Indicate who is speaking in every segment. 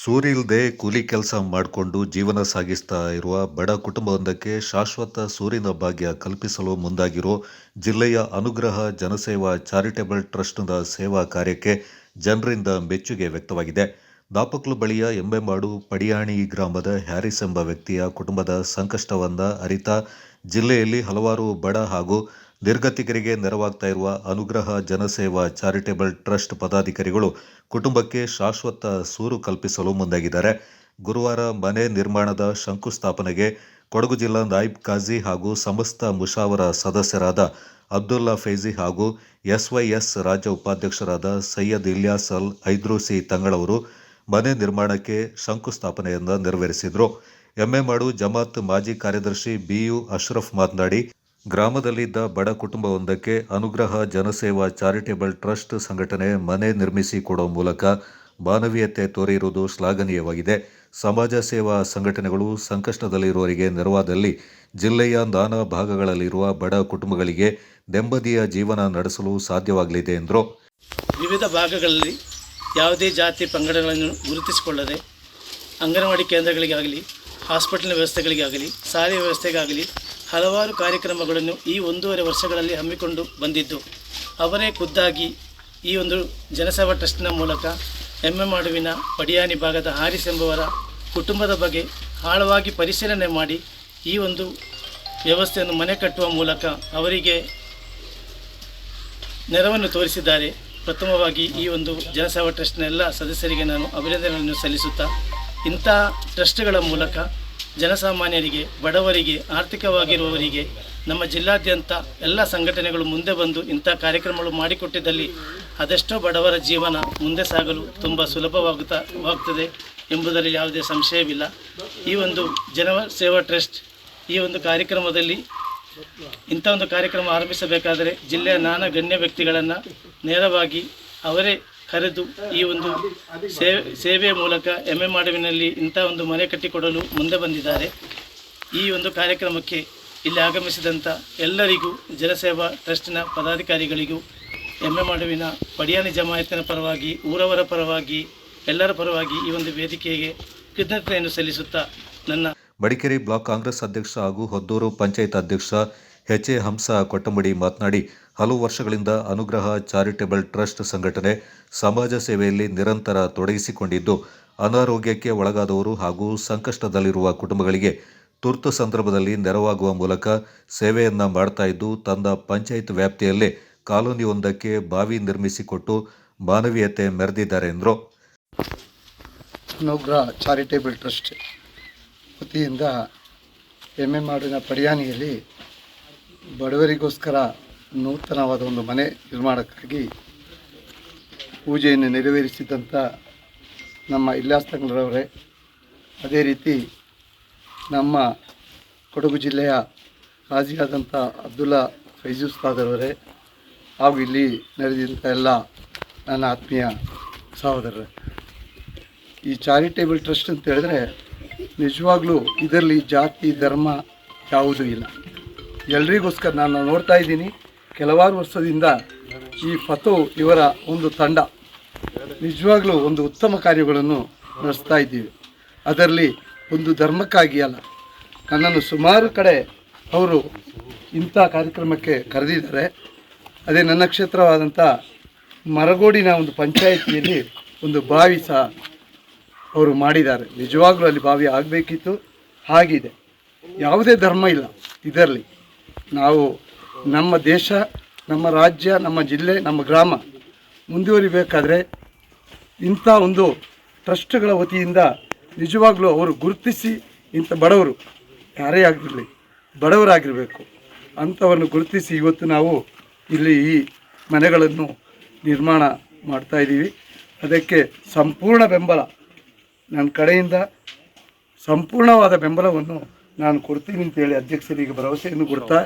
Speaker 1: ಸೂರಿಲ್ದೆ ಕೂಲಿ ಕೆಲಸ ಮಾಡಿಕೊಂಡು ಜೀವನ ಸಾಗಿಸ್ತಾ ಇರುವ ಬಡ ಕುಟುಂಬವೊಂದಕ್ಕೆ ಶಾಶ್ವತ ಸೂರಿನ ಭಾಗ್ಯ ಕಲ್ಪಿಸಲು ಮುಂದಾಗಿರೋ ಜಿಲ್ಲೆಯ ಅನುಗ್ರಹ ಜನಸೇವಾ ಚಾರಿಟೇಬಲ್ ಟ್ರಸ್ಟ್ನ ಸೇವಾ ಕಾರ್ಯಕ್ಕೆ ಜನರಿಂದ ಮೆಚ್ಚುಗೆ ವ್ಯಕ್ತವಾಗಿದೆ. ದಾಪಕ್ಲು ಬಳಿಯ ಎಂಬೆಮಾಡು ಪಡಿಯಾಣಿ ಗ್ರಾಮದ ಹ್ಯಾರಿಸ್ ಎಂಬ ವ್ಯಕ್ತಿಯ ಕುಟುಂಬದ ಸಂಕಷ್ಟವನ್ನು ಅರಿತ ಜಿಲ್ಲೆಯಲ್ಲಿ ಹಲವಾರು ಬಡ ಹಾಗೂ ನಿರ್ಗತಿಕರಿಗೆ ನೆರವಾಗ್ತಾ ಇರುವ ಅನುಗ್ರಹ, ಜನಸೇವಾ, ಚಾರಿಟೇಬಲ್ ಟ್ರಸ್ಟ್ ಪದಾಧಿಕಾರಿಗಳು ಕುಟುಂಬಕ್ಕೆ ಶಾಶ್ವತ ಸೂರು ಕಲ್ಪಿಸಲು ಮುಂದಾಗಿದ್ದಾರೆ. ಗುರುವಾರ ಮನೆ ನಿರ್ಮಾಣದ ಶಂಕುಸ್ಥಾಪನೆಗೆ ಕೊಡಗು ಜಿಲ್ಲಾ ನಾಯಿಬ್ ಖಾಜಿ ಹಾಗೂ ಸಮಸ್ತ ಮುಷಾವರ ಸದಸ್ಯರಾದ ಅಬ್ದುಲ್ಲಾ ಫೈಜಿ ಹಾಗೂ ಎಸ್ವೈಎಸ್ ರಾಜ್ಯ ಉಪಾಧ್ಯಕ್ಷರಾದ ಸೈಯದ್ ಇಲ್ಯಾಸ್ ಅಲ್ ಐದ್ರೂಸಿ ತಂಗಳವರು ಮನೆ ನಿರ್ಮಾಣಕ್ಕೆ ಶಂಕುಸ್ಥಾಪನೆಯನ್ನು ನೆರವೇರಿಸಿದರು. ಎಮ್ಮೆಮಾಡು ಜಮಾತ್ ಮಾಜಿ ಕಾರ್ಯದರ್ಶಿ ಬಿಯು ಅಶ್ರಫ್ ಮಾತನಾಡಿ ಗ್ರಾಮದಲ್ಲಿದ್ದ ಬಡ ಕುಟುಂಬವೊಂದಕ್ಕೆ ಅನುಗ್ರಹ, ಜನಸೇವಾ, ಚಾರಿಟೇಬಲ್ ಟ್ರಸ್ಟ್ ಸಂಘಟನೆ ಮನೆ ನಿರ್ಮಿಸಿ ಕೊಡುವ ಮೂಲಕ ಮಾನವೀಯತೆ ತೋರಿರುವುದು ಶ್ಲಾಘನೀಯವಾಗಿದೆ. ಸಮಾಜ ಸೇವಾ ಸಂಘಟನೆಗಳು ಸಂಕಷ್ಟದಲ್ಲಿರುವವರಿಗೆ ನೆರವಾದಲ್ಲಿ ಜಿಲ್ಲೆಯ ನಾನಾ ಭಾಗಗಳಲ್ಲಿರುವ ಬಡ ಕುಟುಂಬಗಳಿಗೆ ನೆಮ್ಮದಿಯ ಜೀವನ ನಡೆಸಲು ಸಾಧ್ಯವಾಗಲಿದೆ ಎಂದರು.
Speaker 2: ವಿವಿಧ ಭಾಗಗಳಲ್ಲಿ ಯಾವುದೇ ಜಾತಿ ಪಂಗಡಗಳನ್ನು ಗುರುತಿಸಿಕೊಳ್ಳದೆ ಅಂಗನವಾಡಿ ಕೇಂದ್ರಗಳಿಗಾಗಲಿ, ಹಾಸ್ಪಿಟಲ್ ವ್ಯವಸ್ಥೆಗಳಿಗಾಗಲಿ ಸಾರಿಗೆ ವ್ಯವಸ್ಥೆಗಾಗಲಿ ಹಲವಾರು ಕಾರ್ಯಕ್ರಮಗಳನ್ನು ಈ ಒಂದೂವರೆ ವರ್ಷಗಳಲ್ಲಿ ಹಮ್ಮಿಕೊಂಡು ಬಂದಿದ್ದು. ಅವರೇ ಖುದ್ದಾಗಿ ಈ ಒಂದು ಜನಸೇವಾ ಟ್ರಸ್ಟ್ನ ಮೂಲಕ ಎಮ್ಮೆ ಮಾಡುವಿನ ಪಡಿಯಾನಿ ಭಾಗದ ಹಾರಿಸ್ ಎಂಬುವರ ಕುಟುಂಬದ ಬಗ್ಗೆ ಆಳವಾಗಿ ಪರಿಶೀಲನೆ ಮಾಡಿ ಈ ಒಂದು ವ್ಯವಸ್ಥೆಯನ್ನು ಮನೆ ಕಟ್ಟುವ ಮೂಲಕ ಅವರಿಗೆ ನೆರವನ್ನು ತೋರಿಸಿದ್ದಾರೆ. ಪ್ರಥಮವಾಗಿ ಈ ಒಂದು ಜನಸೇವಾ ಟ್ರಸ್ಟ್ನ ಎಲ್ಲ ಸದಸ್ಯರಿಗೆ ನಾನು ಅಭಿನಂದನೆಯನ್ನು ಸಲ್ಲಿಸುತ್ತಾ ಇಂಥ ಟ್ರಸ್ಟ್ಗಳ ಮೂಲಕ ಜನಸಾಮಾನ್ಯರಿಗೆ, ಬಡವರಿಗೆ, ಆರ್ಥಿಕವಾಗಿರುವವರಿಗೆ, ನಮ್ಮ ಜಿಲ್ಲಾದ್ಯಂತ ಎಲ್ಲ ಸಂಘಟನೆಗಳು ಮುಂದೆ ಬಂದು ಇಂಥ ಕಾರ್ಯಕ್ರಮಗಳು ಮಾಡಿಕೊಟ್ಟಿದ್ದಲ್ಲಿ ಅದೆಷ್ಟೋ ಬಡವರ ಜೀವನ ಮುಂದೆ ಸಾಗಲು ತುಂಬ ಸುಲಭವಾಗುತ್ತಾ, ವಾಗ್ತದೆ ಎಂಬುದರಲ್ಲಿ ಯಾವುದೇ ಸಂಶಯವಿಲ್ಲ. ಈ ಒಂದು ಜನ ಸೇವಾ ಟ್ರಸ್ಟ್ ಈ ಒಂದು ಕಾರ್ಯಕ್ರಮದಲ್ಲಿ ಇಂಥ ಒಂದು ಕಾರ್ಯಕ್ರಮ ಆರಂಭಿಸಬೇಕಾದರೆ ಜಿಲ್ಲೆಯ ನಾನಾ ಗಣ್ಯ ವ್ಯಕ್ತಿಗಳನ್ನು ನೇರವಾಗಿ ಅವರೇ ಕರೆದು ಈ ಒಂದು ಸೇವೆ ಸೇವೆಯ ಮೂಲಕ ಎಮ್ಮೆ ಮಾಡುವಿನಲ್ಲಿ ಇಂಥ ಒಂದು ಮನೆ ಕಟ್ಟಿಕೊಡಲು ಮುಂದೆ ಬಂದಿದ್ದಾರೆ. ಈ ಒಂದು ಕಾರ್ಯಕ್ರಮಕ್ಕೆ ಇಲ್ಲಿ ಆಗಮಿಸಿದಂಥ ಎಲ್ಲರಿಗೂ ಜಲಸೇವಾ ಟ್ರಸ್ಟಿನ ಪದಾಧಿಕಾರಿಗಳಿಗೂ ಎಮ್ಮೆ ಮಾಡುವಿನ ಪಡಿಯಾನಿ ಜಮಾಯತಿನ ಪರವಾಗಿ, ಊರವರ ಪರವಾಗಿ, ಎಲ್ಲರ ಪರವಾಗಿ ಈ ಒಂದು ವೇದಿಕೆಗೆ ಕೃತಜ್ಞತೆಯನ್ನು ಸಲ್ಲಿಸುತ್ತಾ ನನ್ನ
Speaker 1: ಮಡಿಕೇರಿ ಬ್ಲಾಕ್ ಕಾಂಗ್ರೆಸ್ ಅಧ್ಯಕ್ಷ ಹಾಗೂ ಹೊದ್ದೂರು ಪಂಚಾಯತ್ ಅಧ್ಯಕ್ಷ ಎಚ್ ಎ ಹಂಸ ಕೊಟ್ಟಮಡಿ ಮಾತನಾಡಿ ಹಲವು ವರ್ಷಗಳಿಂದ ಅನುಗ್ರಹ ಚಾರಿಟೇಬಲ್ ಟ್ರಸ್ಟ್ ಸಂಘಟನೆ ಸಮಾಜ ಸೇವೆಯಲ್ಲಿ ನಿರಂತರ ತೊಡಗಿಸಿಕೊಂಡಿದ್ದು, ಅನಾರೋಗ್ಯಕ್ಕೆ ಒಳಗಾದವರು ಹಾಗೂ ಸಂಕಷ್ಟದಲ್ಲಿರುವ ಕುಟುಂಬಗಳಿಗೆ ತುರ್ತು ಸಂದರ್ಭದಲ್ಲಿ ನೆರವಾಗುವ ಮೂಲಕ ಸೇವೆಯನ್ನು ಮಾಡ್ತಾ ಇದ್ದು ತನ್ನ ಪಂಚಾಯತ್ ವ್ಯಾಪ್ತಿಯಲ್ಲೇ ಕಾಲೋನಿಯೊಂದಕ್ಕೆ ಬಾವಿ ನಿರ್ಮಿಸಿಕೊಟ್ಟು ಮಾನವೀಯತೆ ಮೆರೆದಿದ್ದಾರೆ ಎಂದರು.
Speaker 3: ಅನುಗ್ರಹ ಚಾರಿಟೇಬಲ್ ಟ್ರಸ್ಟ್ ವತಿಯಿಂದ ಎಂ ಎ ಮಾಡಿನ ಪಡಿಯಾನಿಯಲ್ಲಿ ಬಡವರಿಗೋಸ್ಕರ ನೂತನವಾದ ಒಂದು ಮನೆ ನಿರ್ಮಾಣಕ್ಕಾಗಿ ಪೂಜೆಯನ್ನು ನೆರವೇರಿಸಿದಂಥ ನಮ್ಮ ಇಲ್ಯಾಸ್ ತಂಗ್ಳರವರೇ ಅದೇ ರೀತಿ ನಮ್ಮ ಕೊಡಗು ಜಿಲ್ಲೆಯ ಕಾಜಿಯಾದಂಥ ಅಬ್ದುಲ್ಲಾ ಫೈಜುಸ್ತಾದರವರೇ ಹಾಗೂ ಇಲ್ಲಿ ನಡೆದಂಥ ಎಲ್ಲ ನನ್ನ ಆತ್ಮೀಯ ಸಹೋದರರೇ. ಈ ಚಾರಿಟೇಬಲ್ ಟ್ರಸ್ಟ್ ಅಂತ ಹೇಳಿದ್ರೆ ನಿಜವಾಗ್ಲೂ ಇದರಲ್ಲಿ ಜಾತಿ, ಧರ್ಮ ಯಾವುದೂ ಇಲ್ಲ. ಎಲ್ರಿಗೋಸ್ಕರ ನಾನು ನೋಡ್ತಾ ಇದ್ದೀನಿ. ಕೆಲವಾರು ವರ್ಷದಿಂದ ಈ ಫತು ಇವರ ಒಂದು ತಂಡ. ನಿಜವಾಗ್ಲೂ ಒಂದು ಉತ್ತಮ ಕಾರ್ಯಗಳನ್ನು ನಡೆಸ್ತಾ ಇದ್ದೀವಿ. ಅದರಲ್ಲಿ ಒಂದು ಧರ್ಮಕ್ಕಾಗಿ ಅಲ್ಲ, ನನ್ನನ್ನು ಸುಮಾರು ಕಡೆ ಅವರು ಇಂಥ ಕಾರ್ಯಕ್ರಮಕ್ಕೆ ಕರೆದಿದ್ದಾರೆ. ಅದೇ ನನ್ನ ಕ್ಷೇತ್ರವಾದಂಥ ಮರಗೋಡಿನ ಒಂದು ಪಂಚಾಯಿತಿಯಲ್ಲಿ ಒಂದು ಬಾವಿ ಸಹ ಅವರು ಮಾಡಿದ್ದಾರೆ. ನಿಜವಾಗ್ಲೂ ಅಲ್ಲಿ ಬಾವಿ ಆಗಬೇಕಿತ್ತು. ಆಗಿದೆ ಯಾವುದೇ ಧರ್ಮ ಇಲ್ಲ ಇದರಲ್ಲಿ. ನಾವು ನಮ್ಮ ದೇಶ, ನಮ್ಮ ರಾಜ್ಯ, ನಮ್ಮ ಜಿಲ್ಲೆ, ನಮ್ಮ ಗ್ರಾಮ ಮುಂದುವರಿಬೇಕಾದ್ರೆ ಇಂಥ ಒಂದು ಟ್ರಸ್ಟ್ಗಳ ವತಿಯಿಂದ ನಿಜವಾಗ್ಲೂ ಅವರು ಗುರುತಿಸಿ ಇಂಥ ಬಡವರು ಯಾರೇ ಆಗಿರಲಿ, ಬಡವರಾಗಿರಬೇಕು. ಅಂಥವನ್ನು ಗುರುತಿಸಿ ಇವತ್ತು ನಾವು ಇಲ್ಲಿ ಈ ಮನೆಗಳನ್ನು ನಿರ್ಮಾಣ ಮಾಡ್ತಾ ಇದ್ದೀವಿ. ಅದಕ್ಕೆ ಸಂಪೂರ್ಣ ಬೆಂಬಲ ನನ್ನ ಕಡೆಯಿಂದ, ಸಂಪೂರ್ಣವಾದ ಬೆಂಬಲವನ್ನು ನಾನು ಕೊಡ್ತೀನಿ ಅಂತೇಳಿ ಅಧ್ಯಕ್ಷರಿಗೆ ಭರವಸೆಯನ್ನು ಕೊಡ್ತಾ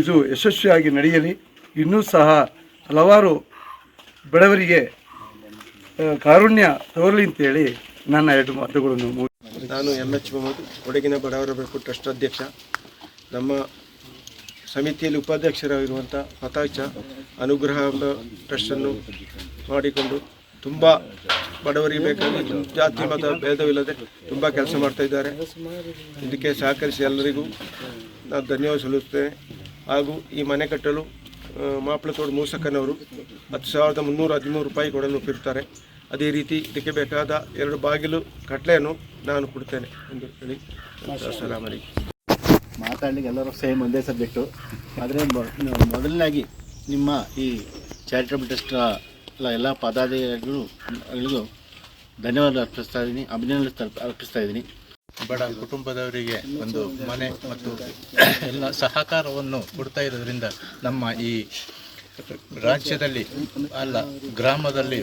Speaker 3: ಇದು ಯಶಸ್ವಿಯಾಗಿ ನಡೆಯಲಿ. ಇನ್ನೂ ಸಹ ಹಲವಾರು ಬಡವರಿಗೆ ಕಾರುಣ್ಯ ತೋರಲಿ ಅಂತೇಳಿ ನನ್ನ ಎರಡು ಮಾತುಗಳನ್ನು
Speaker 4: ನಾನು ಎಂ ಎಚ್ ಮೊಹಮ್ಮದ್ ಕೊಡಗಿನ ಬಡವರ ಬೆಳಕು ಟ್ರಸ್ಟ್ ಅಧ್ಯಕ್ಷ. ನಮ್ಮ ಸಮಿತಿಯಲ್ಲಿ ಉಪಾಧ್ಯಕ್ಷರಾಗಿರುವಂಥ ಹತಾಶ ಅನುಗ್ರಹ ಎಂಬ ಟ್ರಸ್ಟನ್ನು ಮಾಡಿಕೊಂಡು ತುಂಬ ಬಡವರಿಗೆ ಬೇಕಾಗಿ ಜಾತಿ, ಮತ ಭೇದವಿಲ್ಲದೆ ತುಂಬ ಕೆಲಸ ಮಾಡ್ತಾ ಇದ್ದಾರೆ. ಇದಕ್ಕೆ ಸಹಕರಿಸಿ ಎಲ್ಲರಿಗೂ ನಾನು ಧನ್ಯವಾದ ಸಲ್ಲಿಸುತ್ತೇನೆ. ಹಾಗೂ ಈ ಮನೆ ಕಟ್ಟಲು ಮಾಪ್ಳತೋಡ್ ಮೂಸಕ್ಕನವರು ಹತ್ತು ಸಾವಿರದ ಮುನ್ನೂರ ಹದಿಮೂರು ರೂಪಾಯಿ ಕೊಡಲು ಒಪ್ಪಿರ್ತಾರೆ ಅದೇ ರೀತಿ ಇದಕ್ಕೆ ಬೇಕಾದ ಎರಡು ಬಾಗಿಲು ಕಟ್ಲೆಯನ್ನು ನಾನು ಕೊಡ್ತೇನೆ ಎಂದು ಹೇಳಿ. ಸಲಾಮ್
Speaker 5: ಮಾತಾಡಲಿಕ್ಕೆ ಎಲ್ಲರೂ ಸೇಮ್ ಒಂದೇ ಸಬ್ಜೆಕ್ಟು. ಆದರೆ ಮೊದಲನೇದಾಗಿ ನಿಮ್ಮ ಈ ಚಾರಿಟಬಲ್ ಟ್ರಸ್ಟ್ ಎಲ್ಲ ಪದಾಧಿಕಾರಿಗಳು ಧನ್ಯವಾದ ಅರ್ಪಿಸ್ತಾ ಇದ್ದೀನಿ, ಅಭಿನಂದನೆ ಅರ್ಪಿಸ್ತಾ ಇದ್ದೀನಿ.
Speaker 6: ಬಡ ಕುಟುಂಬದವರಿಗೆ ಒಂದು ಮನೆ ಮತ್ತು ಎಲ್ಲ ಸಹಕಾರವನ್ನು ಕೊಡ್ತಾ ಇರೋದ್ರಿಂದ ನಮ್ಮ ಈ ರಾಜ್ಯದಲ್ಲಿ ಅಲ್ಲ, ಗ್ರಾಮದಲ್ಲಿ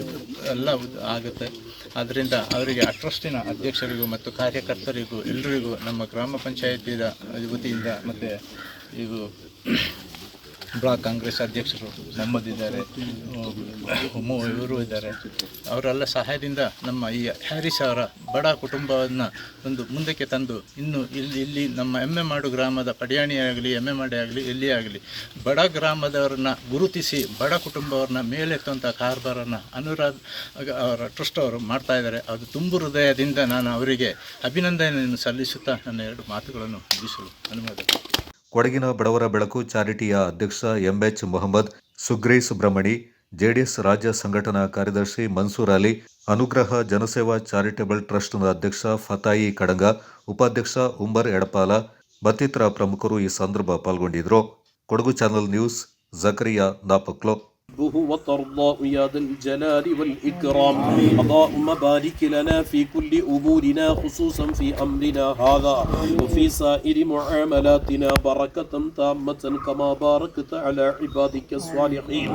Speaker 6: ಎಲ್ಲ ಆಗುತ್ತೆ. ಆದ್ದರಿಂದ ಅವರಿಗೆ ಆ ಟ್ರಸ್ಟಿನ ಅಧ್ಯಕ್ಷರಿಗೂ ಮತ್ತು ಕಾರ್ಯಕರ್ತರಿಗೂ ಎಲ್ಲರಿಗೂ ನಮ್ಮ ಗ್ರಾಮ ಪಂಚಾಯತಿಯ ವತಿಯಿಂದ ಮತ್ತು ಇದು ಬ್ಲಾಕ್ ಕಾಂಗ್ರೆಸ್ ಅಧ್ಯಕ್ಷರು ಮೊಹಮ್ಮದ್ ಇದ್ದಾರೆ ಇವರು ಇದ್ದಾರೆ. ಅವರೆಲ್ಲ ಸಹಾಯದಿಂದ ನಮ್ಮ ಈ ಹ್ಯಾರಿಸ್ ಅವರ ಬಡ ಕುಟುಂಬವನ್ನು ಒಂದು ಮುಂದಕ್ಕೆ ತಂದು ಇನ್ನು ಇಲ್ಲಿ ಇಲ್ಲಿ ನಮ್ಮ ಎಮ್ಮೆ ಮಾಡು ಗ್ರಾಮದ ಪಡಿಯಾಣಿಯಾಗಲಿ ಎ ಮಾಡಿ ಆಗಲಿ, ಎಲ್ಲಿ ಆಗಲಿ, ಬಡ ಗ್ರಾಮದವರನ್ನ ಗುರುತಿಸಿ, ಬಡ ಕುಟುಂಬವ್ರನ್ನ ಮೇಲೆತ್ತುವಂಥ ಕಾರ್ಬಾರನ್ನು ಅನುರಾಧ ಅವರ ಟ್ರಸ್ಟ್ ಅವರು ಮಾಡ್ತಾ ಇದ್ದಾರೆ. ಅದು ತುಂಬು ಹೃದಯದಿಂದ ನಾನು ಅವರಿಗೆ ಅಭಿನಂದನೆಯನ್ನು ಸಲ್ಲಿಸುತ್ತಾ ನನ್ನ ಎರಡು ಮಾತುಗಳನ್ನು ಮುಗಿಸಲು ಅನುಮೋದನೆ
Speaker 1: ಕೊಡಗಿನ ಬಡವರ ಬೆಳಕು ಚಾರಿಟಿಯ ಅಧ್ಯಕ್ಷ ಎಂಎಚ್ ಮೊಹಮ್ಮದ್, ಸುಗ್ರೀ ಸುಬ್ರಹ್ಮಣಿ, ಜೆಡಿಎಸ್ ರಾಜ್ಯ ಸಂಘಟನಾ ಕಾರ್ಯದರ್ಶಿ ಮನ್ಸೂರ್ ಅಲಿ, ಅನುಗ್ರಹ ಜನಸೇವಾ ಚಾರಿಟಬಲ್ ಟ್ರಸ್ಟ್ನ ಅಧ್ಯಕ್ಷ ಫತಾಯಿ ಕಡಂಗ, ಉಪಾಧ್ಯಕ್ಷ ಉಂಬರ್ ಎಡಪಾಲ, ಮತ್ತಿತರ ಪ್ರಮುಖರು ಈ ಸಂದರ್ಭ ಪಾಲ್ಗೊಂಡಿದ್ದರು. Kodagu channel news, Zakariya Napoklu.
Speaker 7: تحبه وترضى يا ذا الجلال والإكرام. اللهم بارك لنا في كل أمورنا خصوصا في أمرنا هذا. وفي سائر معاملاتنا بركة تامة كما باركت على عبادك الصالحين.